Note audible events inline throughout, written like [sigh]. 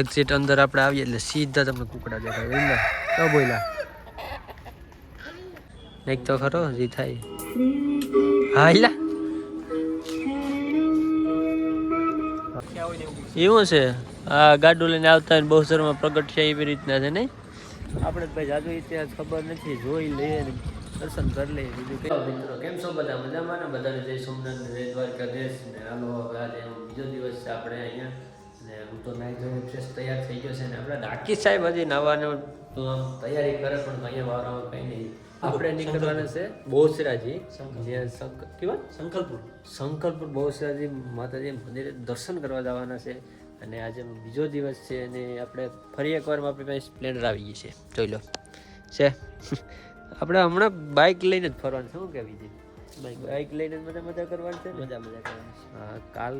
Exit અંદર આપણે આવીએ એટલે સીધા તમને કુકડા દેખાય એમ તો બોલ્યા. એક તો ખરો જી થાય. હા એલા એવું છે? આ ગાડું લઈને આવતા હોય બહુ શરમાં પ્રગટ છે એવી રીતના છે નહીં? આપણે ભાઈ જાદુ ઇતિહાસ ખબર નથી જોઈ લઈએ દર્શન કરી લઈએ બીજું મિત્રો કેમ છો બધા? મજામાં ને? બધાને જય સોમનાથ જય દ્વારકાધીશ ને હાલો આજે બીજો દિવસ છે આપણે અહીંયા. ને હું તો નાઈ ધોઈને ફ્રેશ તૈયાર થઈ ગયો છે ને આપણે ડાકી સાહેબ હજી નાવાનું તો આમ તૈયારી કરે પણ અહીંયા વાળામાં કંઈ નહીં. આપણે નીકળવાના છે કેવા શંકરપુર બહુચરાજી માતાજી મંદિરે દર્શન કરવા જવાના છે અને આજે બીજો દિવસ છે અને આપણે ફરી એકવાર આપણી પાસે સ્પ્લેન્ડર આવી ગઈ છે જોઈ લો. છે. [laughs] આપણે હમણાં બાઇક લઈને જ ફરવાનું છે શું કહેવી છે? બાઇક લઈને મજા મજા કરવાની છે મજા મજા કરવાની હા કાલ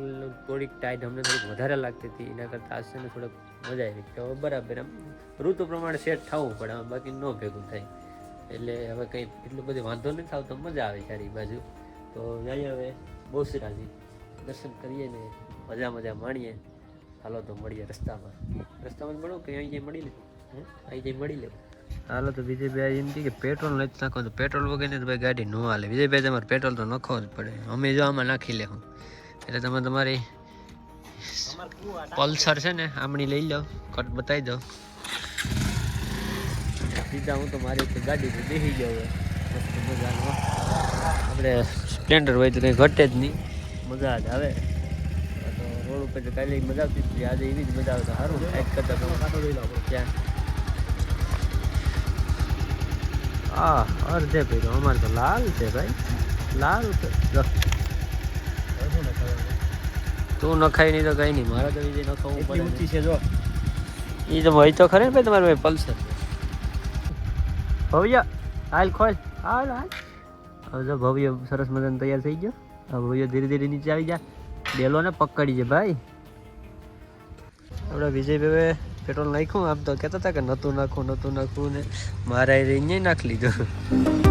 થોડીક ટાઈટ અમને થોડીક વધારે લાગતી હતી એના કરતાં આજ ને થોડોક મજા આવી. તો બરાબર આમ ઋતુ પ્રમાણે સેટ થવું પડે બાકી ન ભેગું થાય. એટલે હવે કંઈ એટલું બધું વાંધો નથી આવતો મજા આવે સારી બાજુ. તો અહીંયા હવે બહુસરાજી દર્શન કરીએ ને મજા મજા માણીએ. હાલો તો મળીએ રસ્તામાં. રસ્તામાં જ મળો કે અહીં જઈ મળી લે? અહીં જઈ મળી લે? હાલો તો વિજયભાઈ એમ કે પેટ્રોલ નથી નાખો તો પેટ્રોલ વગરની તો ભાઈ ગાડી ન હાલે. વિજયભાઈ, તમારે પેટ્રોલ તો નાખવો જ પડે. અમે જો આમાં નાખી લેવું એટલે તમે તમારી પલ્સર છે ને, આમણી લઈ લો. કટ બતાવી દો સીધા હું તો મારી ગાડી તો બેસી ગયો. મસ્ત મજાનો. આપણે સ્પ્લેન્ડર હોય તો કંઈ ઘટે જ નહીં. મજા જ આવે. તો રોડ ઉપર કાલે મજા આવતી આજે એવી જ મજા આવે તો સારું. કરતા તો ત્યાં. હા અર્ધે પીરો અમારે તો લાલ છે ભાઈ. લાલ. તું નખાય નહીં તો કઈ નહીં. મારે તો બીજે નખાવું પડે ઊંચી છે જો. એ તો હોય તો ખરે ને ભાઈ તમારે ભાઈ પલ્સર ભવ્ય હાલ ખોલ. હાલ હાલ. હવે જો ભવ્ય સરસ મજાનું તૈયાર થઈ ગયો. હવે ભવ્ય ધીરે ધીરે નીચે આવી જા. ડેલો ને પકડી છે ભાઈ. આપણે વિજયભાઈ પેટ્રોલ નાખ્યું, આમ તો કહેતા હતા કે નહોતું નાખવું નહોતું નાખવું ને મારા એ નાખી લીધું.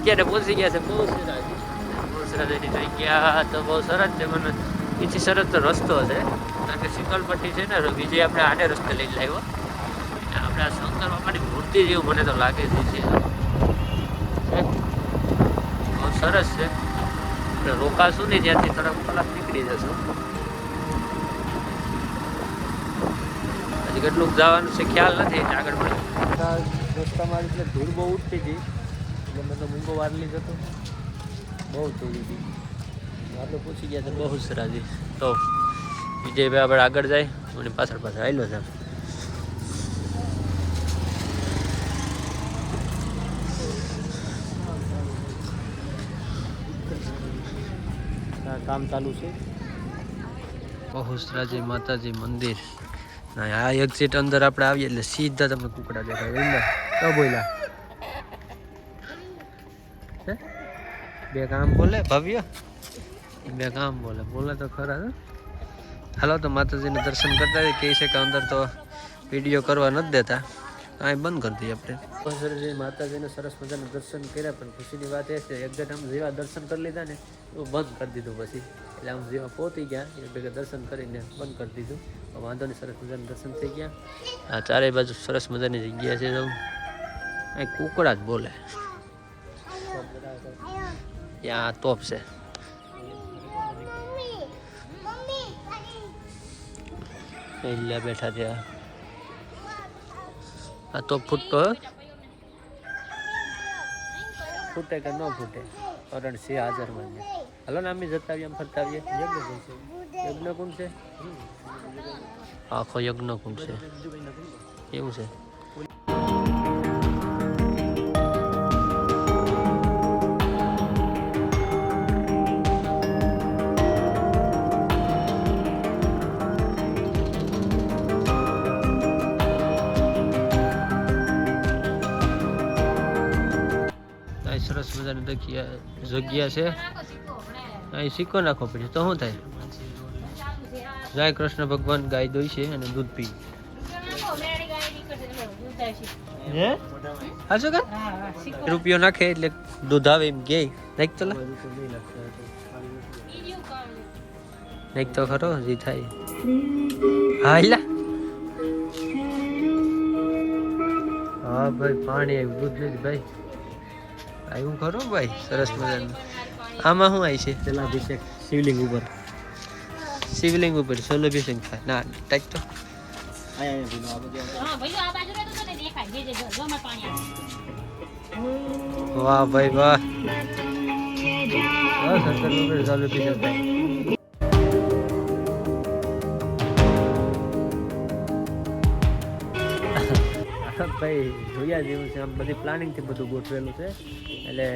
અત્યારે પહોંચી ગયા છે બહુ સરસ બહુ સરસ જગ્યા તો બહુ સરસ છે મને એથી સરસ તો રસ્તો છે. કારણ કે સિકલપટ્ટી છે ને વિજય આપણે આને રસ્તે લઈ લાવ્યો. આપણે આ શંકર બાપાની મૂર્તિ જેવું મને તો લાગે છે બહુ સરસ છે. આપણે રોકાશું ને ત્યાંથી થોડાક કલાક નીકળી જશું. હજી કેટલુંક જવાનું છે, ખ્યાલ નથી, આગળ પણ. રસ્તામાં એટલે ધૂળ બહુ ઉઠતી હતી. એટલે મેં તો મૂંગો વાર લીધો હતો બહુ ધૂળ હતી આપણે પૂછી ગયા તો બહુ સરાજી. તો વિજયભાઈ આપણે આગળ જાય, અને પાછળ પાછળ આવેલો છે. કામ ચાલુ છે. બહુસરાજી માતાજી મંદિર. આ એક્ઝિટ અંદર આપણે આવીએ એટલે સીધા તમને કુકડા દેખાય. તો બોલ્યા. બે કામ બોલે ભવ્ય? બે કામ બોલે બોલે તો ખરા? હાલો તો માતાજીને દર્શન કરતા કહે છે કે અંદર તો વીડિયો કરવા નથી દેતા. અહીં બંધ કરી દઈએ આપણે. સરજી માતાજીને સરસ મજાના દર્શન કર્યા પણ ખુશીની વાત એ છે એક્ઝેક્ટ આમ જેવા દર્શન કરી લીધા ને એવું બંધ કરી દીધું પછી. એટલે આમ જેવા પહોંચી ગયા એ ભેગા દર્શન કરીને બંધ કરી દીધું. વાંધો નહીં સરસ મજાના દર્શન થઈ ગયા. આ ચારેય બાજુ સરસ મજાની જગ્યા છે તો અહીં કુકડા જ બોલે. ત્યાં તોપ છે એટલે બેઠા ત્યાં આ તો ફૂટતો? ફૂટે કે ન ફૂટે અરણ છે હાજર છે હાલો ને અમે જતા આવીએ આમ ફરતા આવીએ યજ્ઞ કુંડ છે આખો યજ્ઞ કુંડ છે એવું છે મજાની જગ્યા જગ્યા છે. અહીં સિક્કો નાખવો પડે. તો શું થાય? જય કૃષ્ણ ભગવાન ગાય દોઈ છે અને દૂધ પી. રૂપિયો નાખે એટલે દૂધ આવે એમ ગે નાખ તો નાખ તો ખરો જે થાય. હા હા ભાઈ પાણી આવ્યું. દૂધ નથી ભાઈ. આવ્યું ખરું ભાઈ? સરસ મજાનું. આમાં શું આવી છે? પેલા અભિષેક શિવલિંગ ઉપર. શિવલિંગ ઉપર સોલભિષેક થાય ના ટાઈક તો. વાહ ભાઈ ભીનો આ બધું હા ભાઈ જોયા જેવું છે આમ બધી પ્લાનિંગથી બધું ગોઠવેલું છે. એટલે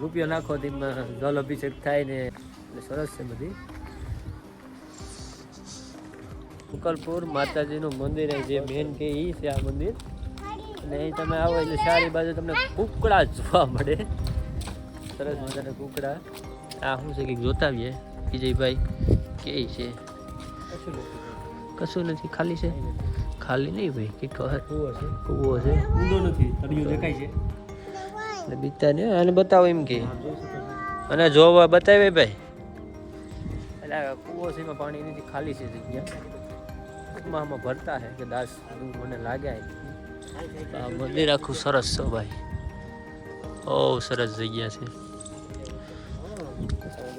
રૂપિયો નાખો તેમાં જલ અભિષેક થાય ને એટલે સરસ છે બધી. ઉકલપુર માતાજીનું મંદિર જે મેન કે એ છે આ મંદિર. અને અહીં તમે આવો એટલે ચારે બાજુ તમને કુકડા જોવા મળે. સરસ મજાના કુકડા. આ શું છે કંઈક જોતા આવીએ વિજયભાઈ કે છે? કશું નથી. ખાલી છે? ખાલી નહીં ભાઈ કે કહે કૂવો છે. કૂવો છે. ઊંડો નથી તળિયું દેખાય છે. એટલે બીતા ને આને બતાવો એમ કે. અને જોવા બતાવે ભાઈ. એટલે કૂવો છે એમાં પાણી નથી ખાલી છે જગ્યા. આમાં ભરતા છે કે દાસ મને લાગ્યા આ મંદિર આખું સરસ છે ભાઈ. બહુ સરસ જગ્યા છે.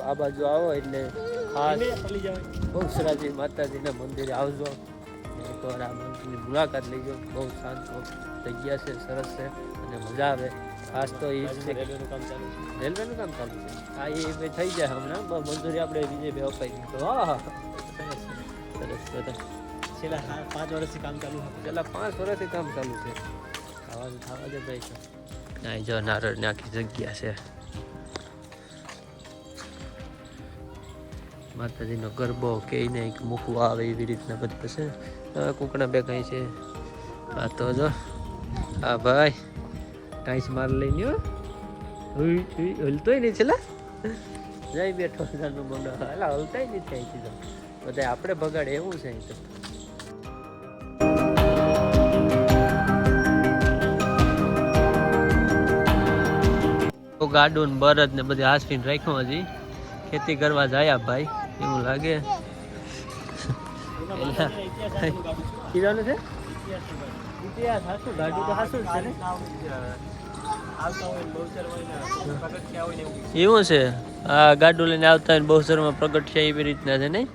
આ બાજુ આવો એટલે ખાસ. બહુ સરસ માતાજીના મંદિરે આવજો. એકવાર આ મંદિરની મુલાકાત લેજો બહુ શાંત જગ્યા છે સરસ છે અને મજા આવે. ખાસ તો એ છે રેલવેનું કામ ચાલુ છે. રેલવેનું કામ ચાલુ છે? હા એ બે થઈ જાય હમણાં. મંજૂરી આપણે બીજે બે અપાઈ દીધું. તો હા સરસ સરસ. સરસ છેલ્લા પાંચ વર્ષથી કામ ચાલુ હતું. છેલ્લા પાંચ વર્ષથી કામ ચાલુ છે. ખાવા ખાવા દે ભાઈ ના જો નારળ આખી જગ્યા છે. માતાજીનો ગરબો કે નહીં મૂકવા આવે એવી રીતના બધા છે. કુકડા બે કાંઈ છે. આ તો જો હા ભાઈ, ટાઈસ માર લઈને હલતોય નહીં છેલ્લા. જઈ બેઠો નાનું મોટો. હાલા, હલતાય નહીં થાય તો. બધા આપણે બગાડે એવું છે તો. તો ગાડું ને બરદ ને બધી હાસવીને રાખ્યું હજી. ખેતી કરવા જાય ભાઈ, એવું લાગે. એલા, છે? ઇતિહાસ હાસું ગાડું તો છે ને ને ને? ને એવું છે? આ ગાડું લઈને આવતા હોય ને બહુ શરમાં પ્રગટ છે એવી રીતના છે નહીં?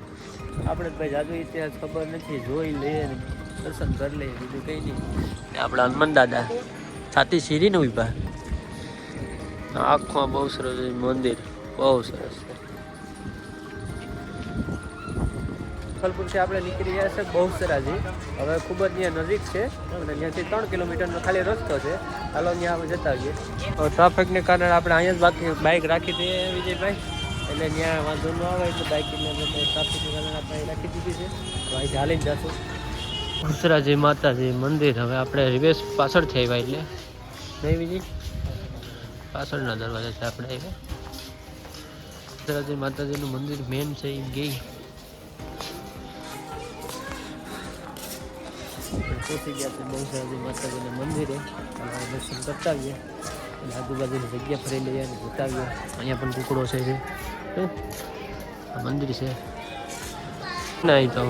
આપણે ભાઈ જાદુ ઇતિહાસ ખબર નથી જોઈ લઈએ દર્શન કરી લઈએ બીજું કંઈ નહીં. ને આપણા હનુમાન દાદા છાતી સીરીને ઊભા આખું બહુ સરસ મંદિર બહુ સરસ. છે, આપણે નીકળી ગયા છે બહુસરાજી. હવે ખૂબ જ ત્યાં નજીક છે અને ત્યાંથી ત્રણ કિલોમીટરનો ખાલી રસ્તો છે. હાલો ત્યાં આપણે જતા આવીએ. ટ્રાફિકને કારણે આપણે અહીંયા જ બાકી બાઇક રાખી દઈએ, વિજયભાઈ. એટલે ત્યાં વાંધો ન આવે, એટલે બાઇક ટ્રાફિકને કારણે આપણે રાખી દીધી છે. તો અહીંથી હાલીને જશું. બહુચરાજી માતાજી મંદિર, હવે આપણે રિવેશ પાછળથી આવ્યા એટલે. નહીં વિજય? પાછળના દરવાજા છે આપણે આવ્યા. બહુચરાજી માતાજીનું મંદિર મેન છે એ ગઈ. પહોંચી ગયા છે બહુચરાજી માતાજીના મંદિરે. દર્શન કરતા આવીએ. અને આજુબાજુની જગ્યા ફરી લઈએ અને બતાવીએ અહીંયા પણ કુકડો છે જે. મંદિર છે. ના અહીં તો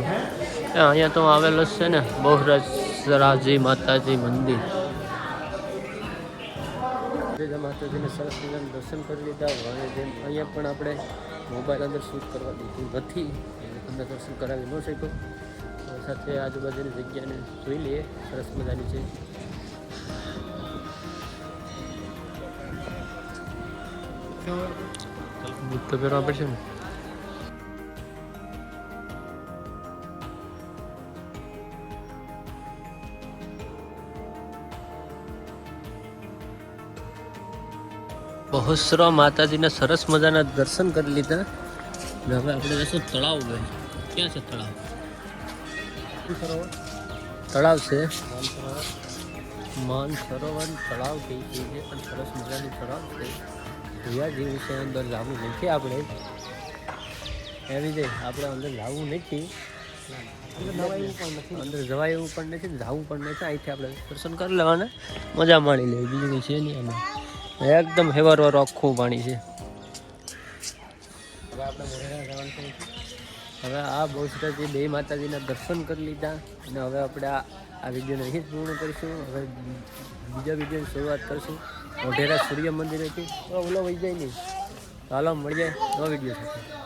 અહીંયા તો આવેલો છે ને બહુરાજરાજી માતાજી મંદિર. માતાજીને સરસ મજાના દર્શન કરી લીધા. અને જેમ અહીંયા પણ આપણે મોબાઈલ અંદર શૂટ કરવા દીધું નથી. તમને દર્શન કરાવી ન શક્યો. સાથે આજુબાજુની જગ્યાને જોઈ લઈએ. સરસ મજાની છે. બુટ માતાજીના સરસ મજાના દર્શન કરી લીધા. હવે આપણે જશું તળાવ ભાઈ. ક્યાં છે તળાવ? તળાવ છે. માન સરોવર તળાવ કઈ છે જે પણ સરસ મજાનું તળાવ છે. જોયા જેવું છે અંદર લાવવું નથી આપણે. એવી રીતે આપણે અંદર લાવવું નથી. અંદર જવાય એવું પણ નથી જવું પણ નથી. અહીંથી આપણે દર્શન કરી લેવાના. મજા માણી લેવી બીજું કંઈ છે નહીં અમે એકદમ હેવારવાળું આખું પાણી છે. હવે આ બહુચરાજી બે માતાજીના દર્શન કરી લીધા અને હવે આપણે આ વિડીયોને અહીં જ પૂર્ણ કરીશું. હવે બીજા વિડીયોની શરૂઆત કરીશું. મોઢેરા સૂર્ય મંદિરેથી. તો ઓલો વહી જાય નહીં. તો હાલો મળી જાય નવો વીડિયો સાથે.